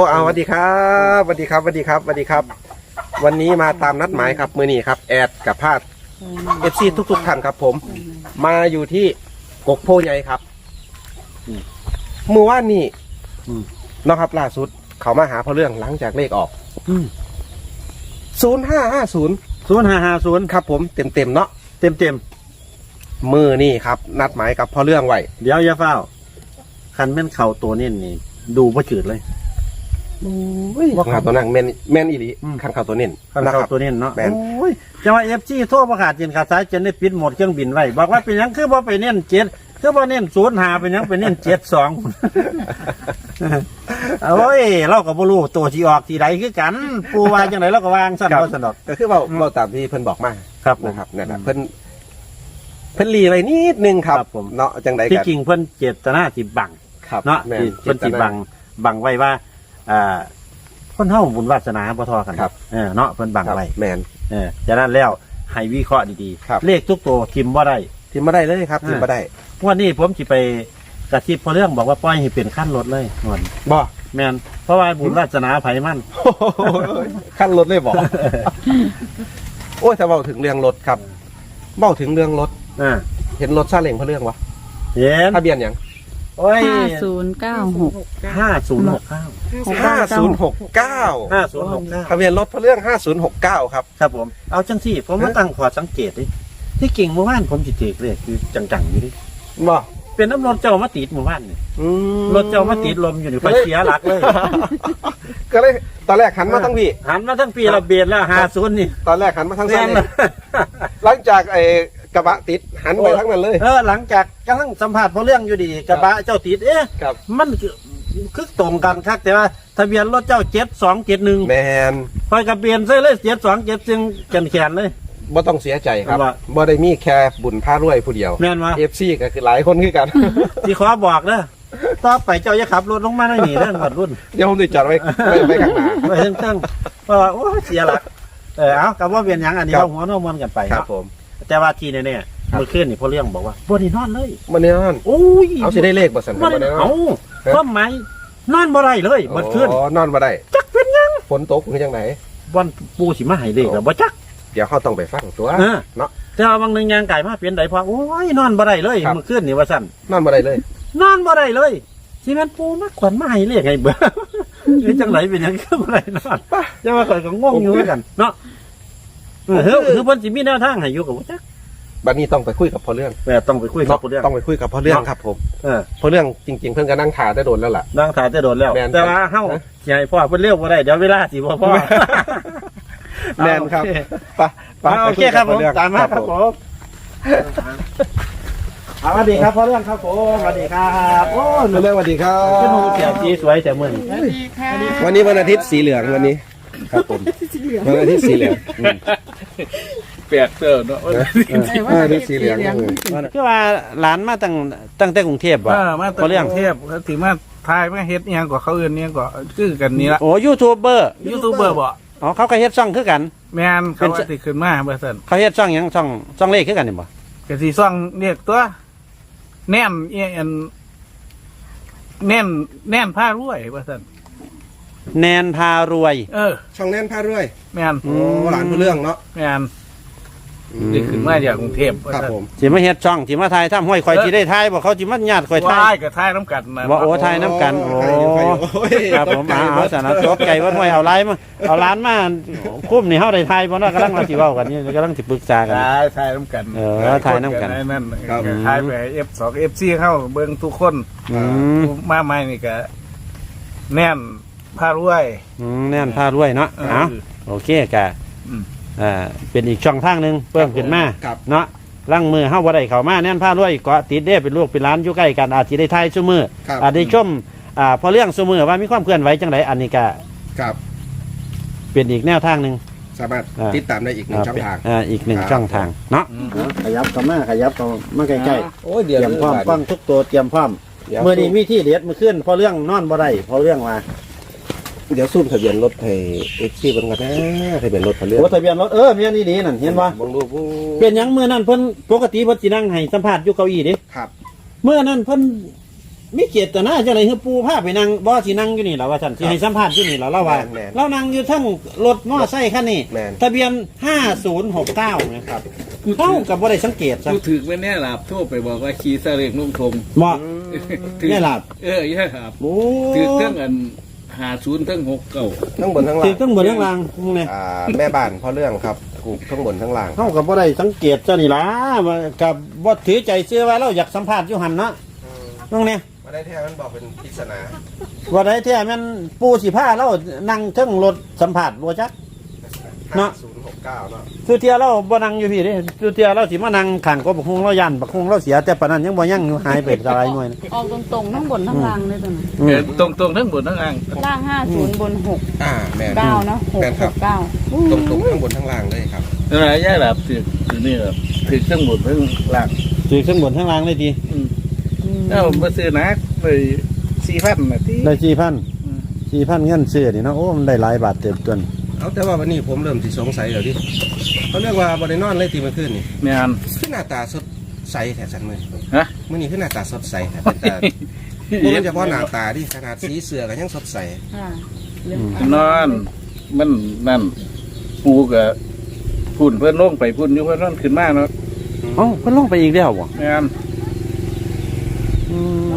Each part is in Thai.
โอ้เอาสวัสดีครับสวัสดีครับสวัสดีครับสวัสดีครับ วันนี้มาตามนัดหมายครับมือนี้ครับ แอดกับพาดเอฟซีทุกๆท่านครับ ผม มาอยู่ที่กกโพใหญ่ครับเมื่อวานนี้อืม เนาะครับล่าสุด เขามาหาพอเรื่องหลังจากเลขออกอืมศูนย์ห้าห้าศูนย์ศูนย์ห้าห้าศูนย์ครับ ผมเต็มเต็มๆเนาะเต็มเต็มมือนี่ครับ นัดหมายกับพอเรื่องไว้ๆเดี๋ยวอย่าเฝ้าคันแม่นเข่าตัวนี่นี่ ดูบ่จืดเลย ว่าข่าวตัวนั้นแมนแมนอีหลีอืมขันข่าวตัวเน้นคันนะคเข่ารับตัวนี่เนาะแม่น โอ้ยจะว่าเอฟซีโทษประกาศจินขาดสายจนได้ปิดหมดเครื่องบินไว้บอกว่าเป็นหยังคือบ่ไปเน้นเจ็ดคือบ่เน้นศูนย์หาเป็นหยังไปเน้นเจ็ดสอง โอ้ยเราก็บ่รู้ตัวที่ออกที่ใดคือกัน ปูว่าจังไดเราก็วางสั่นครับ บ่สนดอก ก็คือเราเราตามที่เพิ่นบอกมาครับผมนะครับนั่นแหละเพิ่นเพิ่นรีไว้นิดนึงครับครับผม เนาะจังใดที่กันจริงเพิ่นเจตนาสิบัง ครับเนาะแม่ที่เพิ่นสิบังบังไว้ว่า อ่าคนเฮาบุญวาสนาบ่ทอกันครับ เออเนาะเพิ่นบังครับไว้แมนเออจากนั้นแล้วให้วิเคราะห์ดีครับ ๆเลขทุกตัวทิมบ่ได้ ทิมมาได้เลยครับอ่าทิมมาได้วันนี้ผมสิไปกระซิบพอเรื่องบอกว่าปล่อยให้เป็นขั้นรถเลยนวลบ่ แม่นเพราะว่าบุญวาสนาไผมัน ขั้นรถเลยบอก โอ้ยถ้าเบาถึงเรื่องรถครับเบาถึงเรื่องรถ อ่าเห็นรถซาเล้งเพราะเรื่องวะเย็นทะเบียนหยัง โอ้ยห้าศูนย์เก้าหก ห้าศูนย์หกเก้าห้าศูนย์หกเก้าห้าศูนย์หกเก้าทะเบียนรถเพราะเรื่องห้าศูนย์หกเก้าครับ ครับผม เอาจังสี่ ผมมาตั้งขอสังเกตดิที่กิ่งเมื่อวานผมสิเจกเลยคือจังๆอยู่ดิบ่เป็นน้ำรถเจ้ามาติดเมื่อวานนี่อืมรถเจ้ามาติดลมอยู่นี่ไฟเสียหลักเลย ก็เลยตอนแรกหันมาทั้งพี่หันมาทั้งปีระเบียดแล้วหาศูนย์นี่ ตอนแรกหันมาทั้งแน่ซานนเล้งหลังจากไอ้ กระบะติดหันไปทั้งนั้นเลย เออหลังจากกำลังสัมผัสพอเรื่องอยู่ดีกระบะเจ้าติดเอ๊ะครับ มันคือคือตรงกันครับแต่ว่าทะเบียนรถเจ้าเจ็ดสองเจ็ดหนึ่งแมนคอยกระเบียนใส่เลยเจ็ดสองเจ็ดจึงแขนแขนเลย บ่ต้องเสียใจครับว่าบ่ได้มีแค่บุญพารวยผู้เดียวแม่นวะ เอฟซีก็คือหลายคนคือกัน ที่ขอบอกเด้อต่อไปเจ้าจะขับรถลงมาได้หนีเรื่องบัดรุ่นเดี๋ยวผมจะจอดไว้ไว้ไว้ข้างหน้า ไปเรื่องตั้งเพราะว่าโอ้ยเสียหลักเออเอากับว่าเวียนหยังอันนี้ครับ เราหัวโน้มมันกันไป ครับผม แต่ว่าทีเนี่ยเนี่ยเมื่อคืนนี่พอเรื่องบอกว่าบ่ได้นอนเลยมันนี่นั่นโอ้ยเอาสิได้เลขบ่สันบ่บ่ได้ได้เอาเอ๊ะความหมายนอนบ่ได้เลยเมื่อคืนอ๋อนอนบ่ได้จักเป็นหยังฝนตกคือจังไหน วันปูสิมาให้เลขแล้วบ่จัก เดี๋ยวเขาต้องไปฟังตัวเออ เนาะ แต่ว่าบางหนึงยางไก่มาเปลี่ยนใดพอโอ้ยนอนบ่ได้เลยครับ เมื่อคืนนี่ว่าสั่นนอนบ่ได้เลย นอนบ่ได้เลยสิแม่นปูมาขวัญมาให้เลขให้เบิ่หรือจังไหนเป็นหยังคือบ่ได้นอนจะว่าข่อยก็งงอยู่เหมือนกันเนาะ เออคือคือเพิ่นสิมีแนวทางให้อยู่กับบ่จักบัดนี้ต้องไปคุยกับพ่อเรื่องแต่ต้องไปคุยกับผู้เรื่องต้องไปคุยกับพ่อเรื่องครับผมเออพ่อเรื่องจริง ๆ เพิ่นก็นั่งถ่ายได้โดนแล้วล่ะนางถ่ายจะโดนแล้วแม่นแต่ว่าเฮาฮะสิให้พ่อเพิ่นเร็วบ่ได้เดี๋ยวเวลาสิบ่พอแม่นครับเอาโอเคไปไปโอเคครับผมยกัตามมาครับผมเอาสวัสดีครับพ่อเรื่องครับผมสวัสดีครับโอ้ยพ่อเรื่องสวัสดีครัเป็นหนุ่มบเสียสีสวยแต่มื้อนี้วันนี้วันอาทิตย์สีเหลืองวันนี้ ครับผมวันอาทิตย์สีเหลืองอืมแปดเตอร์เนาะวันอาทิตย์สีเหลืองอืมคือว่าหลานมาตั้งตั้งแต่กรุงเทพบ่เออมาพ่อเรื่องเทพเขาถึงมาทายมาเฮ็ดอิหยังกว่าเขาอื่นเนี่ยก็คือกันนี่ละโอ้ยูทูบเบอร์ยูทูบเบอร์บ่อ๋อเขาก็เฮ็ดช่องคือกัน แม่นเขาว่าสิขึ้นมาเบอร์เซ็นเขาเฮ็ดช่องหยังช่องช่องเลขคือกันนี่บ่กะสิซ่องเรียกตัว แน่นเอียนแน่นแน่นผ้ารวยเบอร์เซ็น แนนพารวย เออ ช่องแน่นพาด้วยแม่นโอ้หลานพ่อเรื่องเนาะแม่นสิขึ้นมาจากกรุงเทพครับผม สิมาเฮ็ดช่องสิมาถ่ายทำห้อยข่อยสิได้ถ่ายบ่เขาสิมาญาติข่อยถ่าว้ายยกับทายน้ำกันนะว่าโอ้ถ่ายน้ำกันโอ้ใครอยู่ใครอยู่โอ้ยครับผมเอาเอาสนะตกใจว่าห้อยเอาไลน์มาเอาร้านมาคุ้มนี่เฮาได้ถ่ายบ่เนาะกำลังมาสิเว้ากันนี่กำลังสิปรึกษากัน ทายทายน้ำกันเออทายน้ำกันนั่นครับ ทายไปเอฟสองเอฟซีเข้าเบิ่งทุกคนอืม มาใหม่นี่ก็แน่น ผ้ารวย อืมแน่นพารวยเนาะเออเอาโอเคกะอืม อ่าเป็นอีกช่องทางหนึงเพิ่มขึ้นมาครับ เนาะลังมือเฮาบ่ได้เข้ามาแน่นพารวยเกาะติดเด้เป็นลูกเป็นหลานอยู่ใกล้กันอาจสิได้ถ่ายซุมือครับอาจได้ชมอ่าพอเรื่องซุมือว่ามีความเคลื่อนไหวจังไดอันนี้ก็ครับเป็นอีกแนวทางหนึงสามารถอ่า ติดตามได้อีกหนึ่งช่องทาง อ่าอีกหนึ่งครับ ช่องทางเนาะขยับเข้ามาขยับเข้ามาใกล้โอ้ยๆเดี๋ยวเตรียมพร้อมฟังทุกตัวเตรียมพร้อมเดี๋ยวเมื่อนี้มีที่เด็ดมือขึ้นพอเรื่องนอนบ่ได้พอเรื่องว่า เดี๋ยวซูมทะเบียนรถให้เอฟซีเบิ่งกันนะทะเบียนรถพ่อเรื่องโอ้ทะเบียนรถเออเมียนี่ดีนั่นเห็นบ่บังดูผู้เป็นหยังเมื่อนั้นเพิ่นปกติเพิ่นสินั่งให้สัมภาษณ์อยู่เก้าอี้เดิครับ เมื่อนั้นเพิ่นมีเกียรตินาจังไดคือปูพาไปนั่งบ่สินั่งอยู่นี่ล่ะว่าซั่นสิให้สัมภาษณ์อยู่นี่ล่ะเราว่าแม่นๆเรานั่งอยู่ทั้งรถมอไซค์คันนี้แม่น ทะเบียน 5069นะครับเฮาก็บ่ได้สังเกตซะกูถือไปแน่หลับโทรไปบอกว่าขี่ซาเล้งลุงทงบ่ถือแน่หลับเออแย่หลับโอ้ถือเครื่องอัน หาศูนย์เครื่องหกเก่าทั้งบนทั้งล่าสิงต้องบ่เรื่องรางมึงเนี่ยอ่าแม่บ้านพ่อเรื่องครับกูทั้งบนทั้งล่างเฮาก็บ่ได้สังเกตซะนี่ล่ะว่ากับบ่ถือใจเชื่อว่าเราอยากสัมภาษณ์อยู่หั่นเนาะมึงเนี่ยมาได้แท้มันบอกเป็นปริศนาว่าได้แท้แม่นปูสิพาเรานั่งเทิงรถสัมภาษณ์บ่จัก เนาะ ศูนย์หกเก้าเนาะคือเที่ยเราบ่นั่งอยู่พี่เด้คือเที่ยเราสิมานั่งข้างก็บักฮุงเรายันบักฮุงเราเสียแต่ปานนั้นยังบ่ยังอยู่หายไปหลายหน่วยนะออกตรงๆทั้งบนทั้งล่างเลยตัวนั้นอืเอมอตรงตรงๆทั้งบนทั้งล่างล่างห้าศูนย์บนหกอ่าแม่น เก้าเนาะหกแม่นคหรับ กเก้าตรงตรงๆทั้งบนทั้งล่างเลยครับเออแย่หลับถือถือนี่ครับถือเครื่องบนเครื่องล่างถือข้างบนข้างล่างเลยทีอืมเอ้ามาซื้อนักไปสี่พันนะที่ ได้สี่พันอืม สี่พันเงินซื้อนี่เนาะโอ้มันได้หลายบาทเต็มตัวนี่ เอาแต่ว่าวันนี้ผมเริ่มสิสงสัยแล้วดิเขาเรียกว่าบริโนอนเลยตีมันขึ้นนี่แม่น ขึ้นหน้าตาสดใสแถสันมือฮะ มื่อนี้ขึ้นหน้าตาสดใสแถเป็นตาพวกมันเฉพาะหน้าตาดิขนาดสีเสือก็ยังสดใส ค่ะเรื่องนอน มันนั่นปูกับพุ่นเพื่อนลงไปพุ่นอยู่เพื่อนนอนขึ้นมาเนาะเอ้าเพิ่นลงไปอีกแล้วบ่แม่นอืม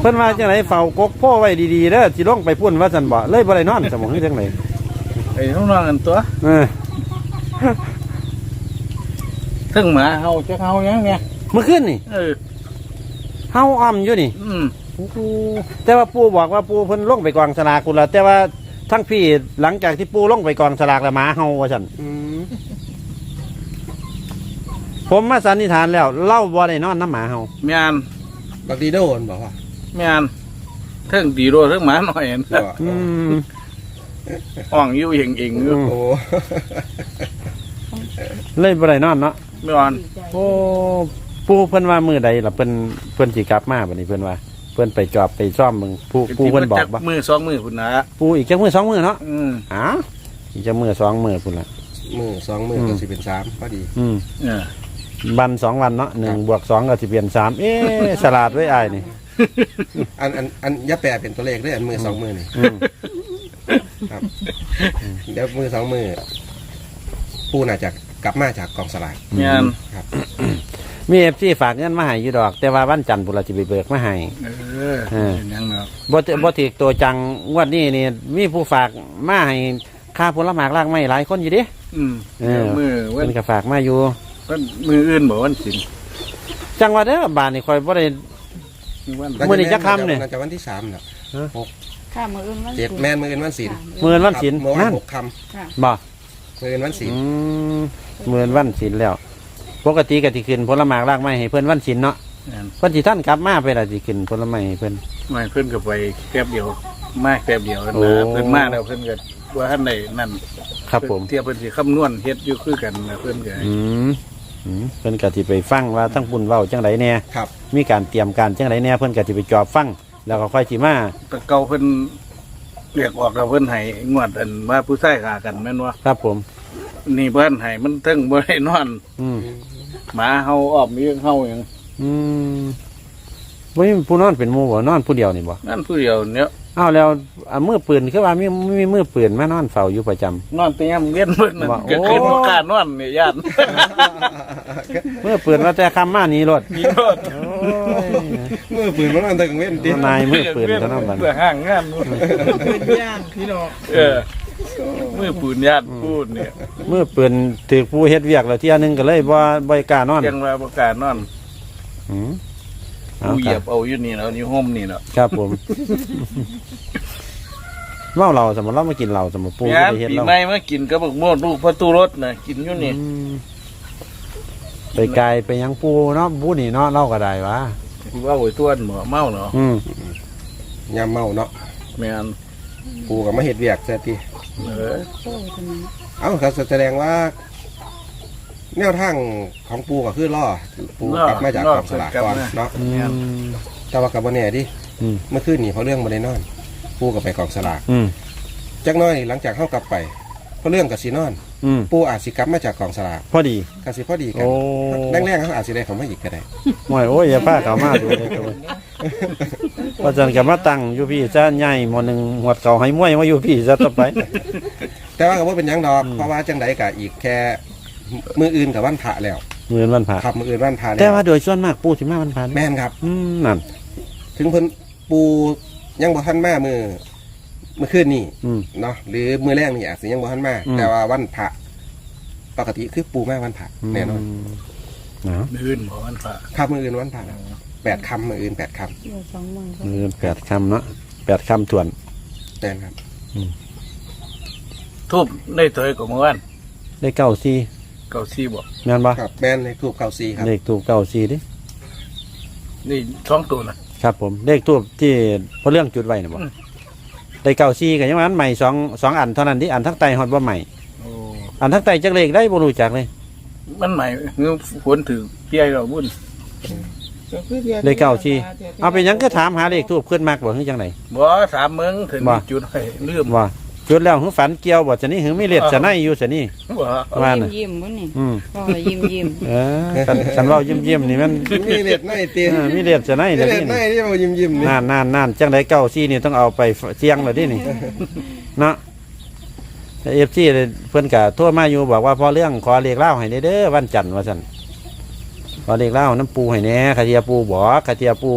เพิ่นว่าจังไดเฝ้ากกพ่อไว้ดีๆเด้อสิลงไปพุ่นว่าซั่นบ่เลยบ่ได้นอนสมองคือจังได ไอ้ห้องนอนกันตัวเออถึงหมาเฮาจะเฮายังไงเมื่อคืนนี่เออเฮาอ้อมอยู่นี่อืมแต่ว่าปู่บอกว่าปู่เพิ่นลงไปกองสลากคุณละแต่ว่าทั้งพี่หลังจากที่ปู่ลงไปกองสลากแล้วหมาเฮาว่าซั่นอืมผมมาสันนิษฐานแล้วเล่าบ่ได้นอนน้ำหมาเฮาแม่นบักดีโดนบอกว่าแม่นเทิงดีโรเทิงหมาหน่อยนั่นบอกอืม อ่องอยู่เองเองอยู่อืมโอ้เลยบ่ได้นอนเนาะไม่อ่อนโอ้ปู่เพิ่นว่ามื้อใดล่ะเพิ่นเพิ่นสิกลับมาบัดนี้เพิ่นว่า เพิ่นไปจอบไปซ่อมมึงปู่ปู่เพิ่นบอกบ่มือสองมือคุณนะปู่อีกจักมื้อสองมื้อเนาะอืมอ้าวอีกจักมื้อสองมื้อพุ่นล่ะ มือสองมือก็สิเป็นสามพอดี อืมเออวันสองวันเนาะหนึ่งบวกสองก็สิเปลี่ยนสามเอ๊ะฉลาดไว้อายนี่อันอันอันอย่าแปลเป็นตัวเลขด้วยอันมือสองมือนี่ อืม ครับเดี๋ยวมือสองมือปูน่าจะกลับมาจากกองสลากแม่นครับ มีเอฟซีฝากเงินมาให้อยู่ดอก แต่ว่าวันจันทร์พุ่นละสิไปเบิกมาให้ เออเออ เป็นหยังเนาะบ่ถืบ่ถือตัวจังงวดนี้นี่มีผู้ฝากมาให้ค่าผลหมากลากไม้หลายคนอยู่เดิอืมเออมือวัเพิ่นนก็ฝากมาอยู่ วันมืออื่นบอกวันศิลจังหวัดเด้อบานนี่คอยบ่ได้ วัน มื้อนี้จะค่ำเนี่ย น่าจะวันที่สามเนาะ ค่ะมืออื่นวันเจ็ดแม่นมืออื่นวันศีลมื้อวันศีลเมื่อวานั่นนหกคค่ะบ่ำมืออื่นวันศีลอืมมื้อวันศีลแล้ว ปกติก็สิขึ้นผลหมากลากไม้ให้เพิ่นวันศีลเนาะแม่นเพิ่นสิท่านกลับมาไปล่ะสิขึ้นผลไม้ให้เพิ่น ไม่เพิ่นก็ไปแป๊บเดียว มาแป๊บเดียวโอ้นะเพิ่นมาแล้วเพิ่นก็ว่าท่านใดนั่นครับผม เทียบเพิ่นสิคำนวณเฮ็ดอยู่คือกันนะเพิ่นก็อืมอืมเพิ่นก็สิไปฟังว่าทั้งปุ่นเว้าจังไดแน่ ครับ มีการเตรียมการจังไดแน่เพิ่นก็สิไปจอบฟัง แล้วก็ค่อยสิมาแตะเก่าเพิ่นเรียกออกแล้วเพิ่นให้งวดอันว่าผู้ชายฆ่ากันแม่นว่าครับผม นี่เพิ่นให้มันถึงบ่ได้นอนอืมหมาเฮาออมมีเฮาหยังอืมบ่มีผู้นอนเป็นหมู่บ่นอนผู้เดียวนี่บ่นั่นผู้เดียวเนี่ย อ้าวแล้วอ่ามือปืนคือว่ามีมีมือปืนมานอนเฝ้าอยู่ประจำ นอนเตียงเวียนเพิ่นนั่นว่าโอ้ ก็คืนบ่กล้านอนนี่ญาติมือปืนว่าแต่คำมาหนี้รถมีรถโอ้ยมือปืนมันอันตะกังเว้นดินายมือปืนเท่านั้นบัดเพื่อห้างงานนู่นย่างพี่น้องเออมือปืนญาติพูดเนี่ยมือปืนถือผู้เฮ็ดเวียกแล้วเที่ยหนึงก็เลยบ่บ่กล้านอนยังว่าบ่กล้านอน อืมเอา กูเหคยีรัยบบเอาอยู่นี่แล้วนี่ห่มนี่เนาะครับผมเมาเราสมมติเรามากินเราสมมติปูงานไปเฮ็ดปีเราใหม่มากินกับบักโมดลูกประตูรถน่ะกินอยู่นี่อืมไปไกลไปยังปูเนาะปูนี่เนาะเล่าก็ได้วะว่าโอ้ยต้วนหมอเมาเนาะอืมยามเมาเนาะแม่นปูกับมาเห็ดเวียกแซ่ตีเออโซ่คนนี้เอ้าครับแสดงว่า แนวทางของปูก็คือล่อปูกลับมาจากกองสลากก่อนเนาะอืม แต่ว่ากับวันนี้ดิอืม เมื่อคืนนี่เขาเรื่องมาได้นอน ปูกับไปกองสลากอืมจักหน้อยหลังจากเข้ากลับไปเขาเรื่องกับสีนอน อืมปูอาจสิกลับมาจากกองสลากพอดีกับสิพอดีกันโอ้ แรกๆเขาอาจสิได้เขามาอีกก็ได้หมอยโอ้ยอย่าพาเขามาดูเลยตัวว่าจันก็มาตั้งอยู่พี่จะใหญ่หมอหนึงหวดเก่าให้มวยมาอยู่พี่ซะต่อไป แต่ว่าก็บ่เป็นหยังดอกเพราะว่าจังไดก็อีกแค่ มืออื่นกับวันพระแล้วเหมือนวันพระครับมืออื่นวันพระแล้วแต่ว่าโดยส่วนมากปู่สิมาวันพระแม่นครับ อืมนั่นถึงเพิ่นปูยังบ่ทันมามือเมื่อคืนนี้อืม เนาะหรือมือแรกนี่อาจสิยังบ่ทันมาอืม แต่ว่าวันพระปกติคือปูมาวันพระแน่นอนเนาะมื่นบ่วันพระครับมืออื่นวันพระแล้วแปดคำมืออื่นแปดคเดี๋ยวสองหมื่นก็มือแปดคำเนาะแปดคำทวนำแน่นครับทุบได้ตัวกับเมื่อวานได้เก้าสี่ เก้าสี่บ่แม่นบ่ครับแม่นในทูบเก้าซีครับเลขถูกเก้าสี่ดินี่สองตัวนะครับผมเลขทูบที่พอเรื่องจุดไว้นะบ่อืมได้เก้าสี่กันยังว่าอันใหม่สองสองอันเท่านั้นที่อันทั้งไตฮอดว่าใหม่ โอ้อันทั้งไตจักเลขได้บ่รู้จักเลย มันใหม่เงือฝนถือเพี้ยเราบุญเลขเก้าสี่ เอาไปหยังก็ถามหาเลขทูบขึ้นมากบ่คือจังได บ่สามเมืองถึงบ่จุดให้ลืมว่า จุดแล้วหือฝันเกี่ยวบ่จะนี่หือมีเลขจะไหนอยู่ซะนี่บ่ว่ายิ้น่ะมยิ้มๆวะนี่อืมก็ยิ้มยิ้มเออคันคันเว้ายิ้มๆนี่มันมีเล็ดในตีเออมีเลขจะไหนมีเดี๋ยวเล็ดนี้ในนี่ ที่เรายิ้มยิ้มๆนี่ นานนานนานจังไดเก้าซี่นี่ต้องเอาไปเสี่ยงเลยดินี่ เนาะเอฟซีเพิ่นกะโทั่วมาอยู่บอกว่าพอเรื่องขอเรียกเล่าให้เด้อวันจันทร์ว่าซั่นขอเรียกเล่าน้ำปูให้แหน่คาเทียปูบอกคาเทียปู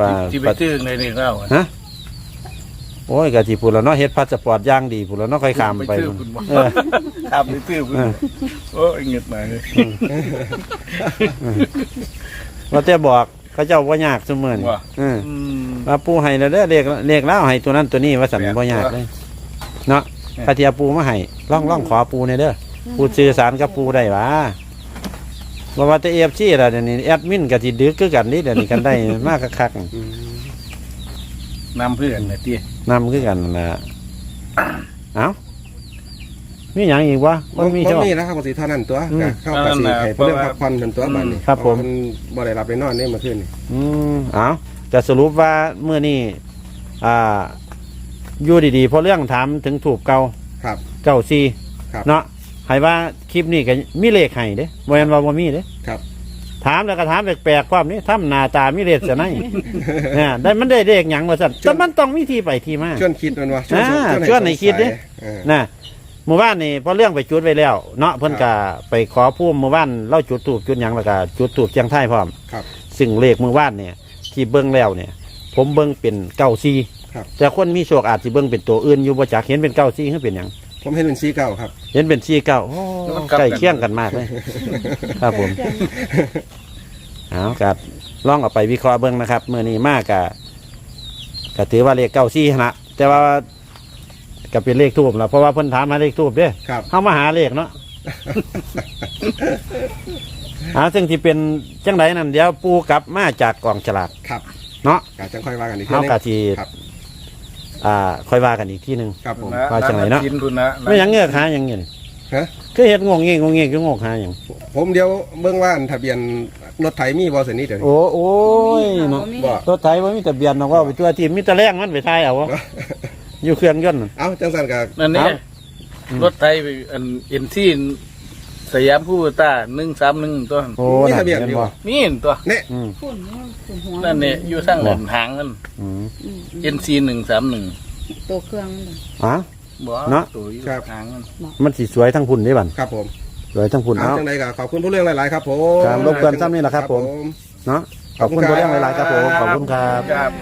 ว่าที่ไปตื้อในนี่เล่าอะ โอ้ยกะที่ปูแล้วเนาะเฮ็ดพาสปอร์ตอย่างดีปูแล้วเนาะค่อยข้ามไปตื้อคุณบ่เออทำไปตื้อคุณเออ โอ้ยเงียบมาเลยว่าแต่บอกเขาเจ้าว่ายากเสมอนี่ว่าเอออืม ว่าปูให้แล้วเด้อเรียกเรียกเล่าให้ตัวนั้นตัวนี้ว่าสันแปลกบ่ยากตัวเลยเนาะแปลกคาเทียปูมาให้ล่องล่องขอปูในอยเด้อพูดสื่อสารกับปูได้หวะว่าว่าแต่เอฟซีล่ะเดี๋ยวนี้แอดมินกับที่ดึกคือกันนี่เดี๋ยวนี้กันได้มากคักอืมนำเพื่อนนะตีๆ นำคือกันนั่นล่ะเอ้ามีอย่างอีกวะบ่มันมีบ่ชอบมีแล้วครับปกติเท่านั้นตัวอืมก็เข้ากับสีให้เพื่อพักผ่อนจนตัวบัดนี้ครับผม เพาะนบ่ได้รับไปนอนนี่เมื่อคืนนี่อืมเอ้าจะสรุปว่าเมื่อนี้อ่าอยู่ดีๆเพราะเรื่องถามถึงถูกเก่าครับ เก่าซีครับ เนาะให้ว่าคลิปนี้ก็มีเลขให้เด้บ่แม่นว่าบ่มีเด้ ครับ ถามแล้วก็ถามแปลกๆความนี้ทำหน้าตามีเลขจะไหนเนี่ยได้มันได้เลขหยังว่าซั่นแต่มันต้องมีที่ไปที่มาชวนคิดมันว่าอ่าชวนให้คิดดิเออนะหมู่บ้านนี่พอเรื่องไปจุดไว้แล้ว เนาะเพิ่นก็ไปขอพุ่มหมู่บ้านเล่าจุดตูบจุดหยังแล้วก็จุดตูบเชียงไทยพร้อมครับซึ่งเลขหมู่บ้านเนี่ย ที่เบิ่งแล้วเนี่ย ผมเบิ่งเป็นเก้าซีครับแต่คนมีโชคอาจสิเบิ่งเป็นตัวอื่นอยู่บ่จักเห็นเป็นเก้าซีคือเป็นหยัง ผมเห็นเป็นสีเก่าครับ เห็นเป็นซีเก้าโอ้ใกล้เคียงกันมากเลย ครับผม เอาครับลองเอาไปวิเคราะห์เบิ่งนะครับเมื่อนี้มากกะก็ถือว่าเลขเก้าซีนะแต่ว่าก็เป็นเลขทูบแล้วเพราะว่าเพิ่นถามมาเลขทูบเด้ครับ เข้ามาหาเลขเนาะ หาซึ่งที่เป็นจังไดนั่นเดี๋ยวปูกลับมาจากกองฉลากครับเนาะ กาจังค่อยว่ากันอีกทีเฮานึงกะทีครับ อ่าค่อยว่ากันอีกที่หนึ่ง ครับผมว่าจังไหนเนาะ กินคุณนะไม่หยังเงือกหาหยังเงี้ยฮะคือเฮ็ดงงเงี้ยงงเงี้ยคืองงหาหยังผมเดี๋ยวเบื้องว่าอันทะเบียนรถไถมีบอสนี่เดี๋ยวนี้ โอ้โอ้ยเนาะบ่ รถไถบ่มีทะเบียนเนาะว่าไปตัวที่มีแตะแรงมันไปทายเอาวะอยู่เครื่องยนต์นั่นเอ้าจังสันกับนั่นนี่ครับอืมรถไทยไปอันเอ็นที่ สยามผู้ต้าหนึ่งสามหนึ่งตัวโอ้มีนั่นทะเบียนเห็นอยู่บ่บ่นี่ตัวเนี่ยอืมฝุ่นนี่ฝุ่นหัวนั่นเนี่ยอยู่ทั้งบ่เดินทางนั่นอืมอืมเอ็นซีหนึ่งสามหนึ่งตัวเครื่องมันเลยอะ บ่เนาะ ตัวอยู่ทางนั่น มันสิสวยทั้งพุ่นได้บันครับผมสวยทั้งพุ่นเอา เอาจังใดก็ขอบคุณผู้เรื่องหลาย ๆ ครับผมครับรบกวนซ้ำนี่แหละครับผม เนาะขอบคุณตัวเรื่องหลายๆครับผมขอบคุณครับ ครับ